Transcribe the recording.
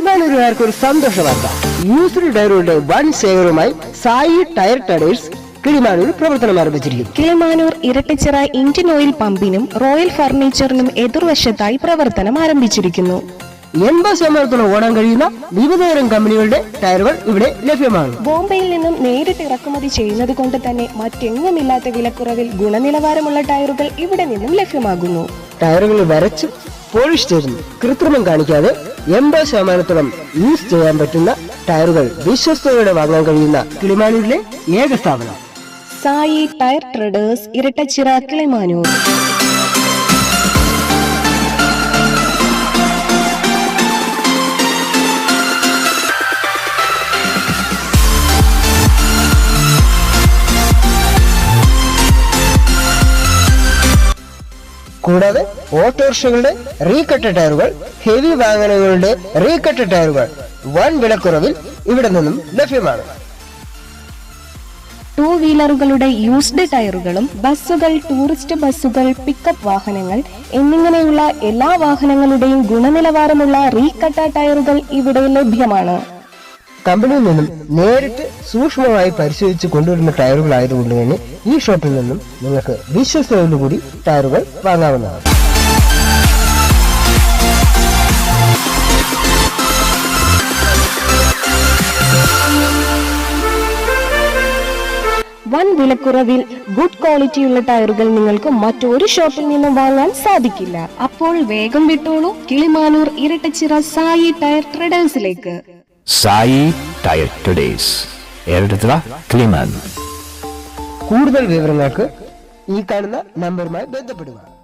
കിളിമാനൂരുകാർക്ക് ഒരു സന്തോഷ വാർത്ത യൂസ്ഡ് ടയറുകളുടെ വൻ ശേഖരവുമായി സായി ടയർ ടയേഴ്സ് കിളിമാനൂർ പ്രവർത്തനം ആരംഭിച്ചിരിക്കുന്നു. കിളിമാനൂർ ഇരട്ടിച്ചിറ ഇന്ത്യൻ ഓയിൽ പമ്പിനും റോയൽ ഫർണിച്ചറിനും എതിർവശത്തായി പ്രവർത്തനം ആരംഭിച്ചിരിക്കുന്നു. എൺപത് ശതമാനത്തോളം ഓടാൻ കഴിയുന്ന വിവിധതരം കമ്പനികളുടെ ടയറുകൾ ഇവിടെ ലഭ്യമാണ്. ബോംബെയിൽ നിന്നും നേരിട്ട് ഇറക്കുമതി ചെയ്യുന്നത് കൊണ്ട് തന്നെ മറ്റെങ്ങുമില്ലാത്ത വിലക്കുറവിൽ ഗുണനിലവാരമുള്ള ടയറുകൾ ഇവിടെ നിന്നും ലഭ്യമാകുന്നു. ടയറുകൾ വരച്ച് പോളിഷ് ചെയ്യുന്നു കൃത്രിമം കാണിക്കാതെ എൺപത് ശതമാനത്തോളം യൂസ് ചെയ്യാൻ പറ്റുന്ന ടയറുകൾ വിശ്വസ്തയോടെ വാങ്ങാൻ കഴിയുന്ന കിളിമാനൂരിലെ ഏക സ്ഥാപനം. Sai tyre traders Irattachira Kilimanoor. കൂടാതെ ഓട്ടോറിക്ഷകളുടെ റീകട്ട് ടയറുകൾ ഹെവി വാഹനങ്ങളുടെ റീകട്ട് ടയറുകൾ വൻ വിലക്കുറവിൽ ഇവിടെ നിന്നും ലഭ്യമാണ്. ടൂ വീലറുകളുടെ യൂസ്ഡ് ടയറുകളും ബസ്സുകൾ ടൂറിസ്റ്റ് ബസ്സുകൾ പിക്കപ്പ് വാഹനങ്ങൾ എന്നിങ്ങനെയുള്ള എല്ലാ വാഹനങ്ങളുടെയും ഗുണനിലവാരമുള്ള റീകട്ട ടയറുകൾ ഇവിടെ ലഭ്യമാണ്. കമ്പനിയിൽ നിന്നും നേരിട്ട് സൂക്ഷ്മമായി പരിശോധിച്ച് കൊണ്ടുവരുന്ന ടയറുകൾ ആയതുകൊണ്ട് തന്നെ ഈ ഷോപ്പിൽ നിന്നും നിങ്ങൾക്ക് വിശ്വസ്തയോടുകൂടി ടയറുകൾ വാങ്ങാവുന്നതാണ്. വൻ വിലക്കുറവിൽ ഗുഡ് ക്വാളിറ്റിയുള്ള ടയറുകൾ നിങ്ങൾക്ക് മറ്റൊരു ഷോപ്പിൽ നിന്നും വാങ്ങാൻ സാധിക്കില്ല. അപ്പോൾ വേഗം വിട്ടോളൂ കിളിമാനൂർ ഇരട്ടച്ചിറ സായി ടയർ ട്രേഡേഴ്സിലേക്ക് സായി ടയർ ടുഡേസ് എരടുത്തുക ക്ലിമാൻ. കൂടുതൽ വിവരങ്ങൾക്ക് ഈ കാണുന്ന നമ്പറുമായി ബന്ധപ്പെടുക.